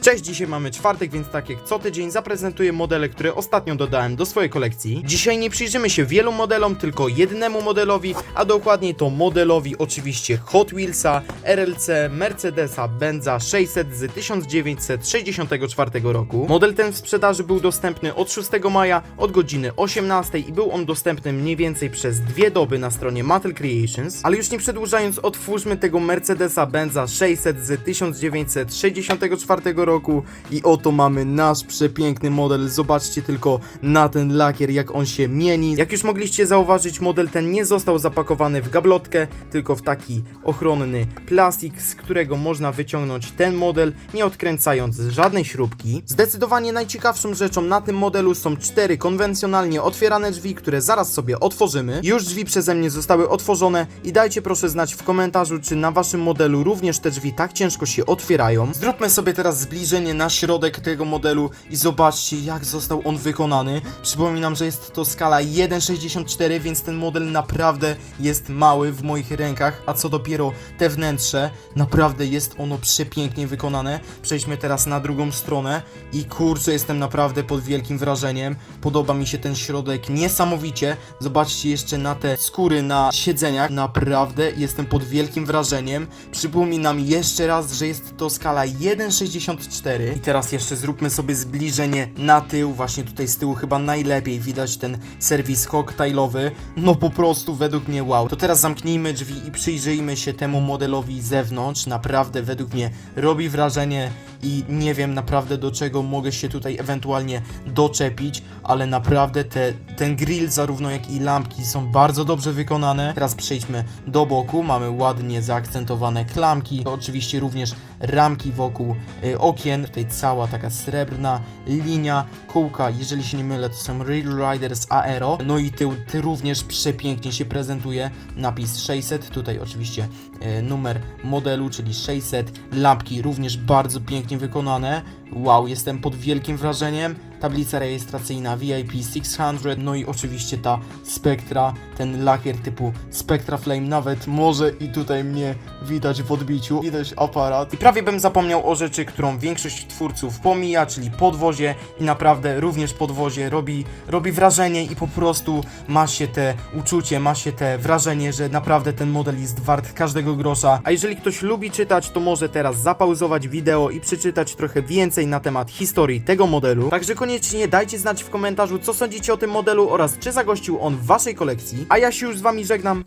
Cześć, dzisiaj mamy czwartek, więc tak jak co tydzień zaprezentuję modele, które ostatnio dodałem do swojej kolekcji. Dzisiaj nie przyjrzymy się wielu modelom, tylko jednemu modelowi, a dokładniej to modelowi oczywiście Hot Wheelsa, RLC, Mercedesa, Benza 600 z 1964 roku. Model ten w sprzedaży był dostępny od 6 maja od godziny 18 i był on dostępny mniej więcej przez dwie doby na stronie Mattel Creations. Ale już nie przedłużając, otwórzmy tego Mercedesa Benza 600 z 1964 roku i oto mamy nasz przepiękny model. Zobaczcie tylko na ten lakier, jak on się mieni. Jak już mogliście zauważyć, model ten nie został zapakowany w gablotkę, tylko w taki ochronny plastik, z którego można wyciągnąć ten model, nie odkręcając żadnej śrubki. Zdecydowanie najciekawszą rzeczą na tym modelu są cztery konwencjonalnie otwierane drzwi, które zaraz sobie otworzymy. Już drzwi przeze mnie zostały otworzone i dajcie proszę znać w komentarzu, czy na waszym modelu również te drzwi tak ciężko się otwierają. Zróbmy sobie teraz zbliżenie na środek tego modelu i zobaczcie jak został on wykonany. Przypominam, że jest to skala 1.64, więc ten model naprawdę jest mały w moich rękach, a co dopiero te wnętrze, naprawdę jest ono przepięknie wykonane. Przejdźmy teraz na drugą stronę i kurczę, jestem naprawdę pod wielkim wrażeniem. Podoba mi się ten środek niesamowicie. Zobaczcie jeszcze na te skóry na siedzeniach. Naprawdę jestem pod wielkim wrażeniem. Przypominam jeszcze raz, że jest to skala 1.64. I teraz jeszcze zróbmy sobie zbliżenie na tył. Właśnie tutaj z tyłu chyba najlepiej widać ten serwis koktajlowy. No po prostu według mnie wow. To teraz zamknijmy drzwi i przyjrzyjmy się temu modelowi z zewnątrz. Naprawdę według mnie robi wrażenie i nie wiem naprawdę do czego mogę się tutaj ewentualnie doczepić, ale naprawdę te, ten grill zarówno jak i lampki są bardzo dobrze wykonane. Teraz przejdźmy do boku, mamy ładnie zaakcentowane klamki, oczywiście również ramki wokół y, okien, tutaj cała taka srebrna linia, kółka, jeżeli się nie mylę to są Real Riders Aero, no i tył, ty również przepięknie się prezentuje, napis 600, tutaj oczywiście y, numer modelu, czyli 600, lampki również bardzo pięknie wykonane, wow, jestem pod wielkim wrażeniem, tablica rejestracyjna VIP 600, no i oczywiście ta Spectra, ten lakier typu Spectra Flame, nawet może i tutaj mnie widać w odbiciu, widać aparat. I prawie bym zapomniał o rzeczy, którą większość twórców pomija, czyli podwozie i naprawdę również podwozie robi, robi wrażenie i po prostu ma się te uczucie, ma się te wrażenie, że naprawdę ten model jest wart każdego grosza. A jeżeli ktoś lubi czytać, to może teraz zapauzować wideo i przeczytać trochę więcej na temat historii tego modelu. Także koniecznie dajcie znać w komentarzu, co sądzicie o tym modelu oraz czy zagościł on w waszej kolekcji. A ja się już z wami żegnam.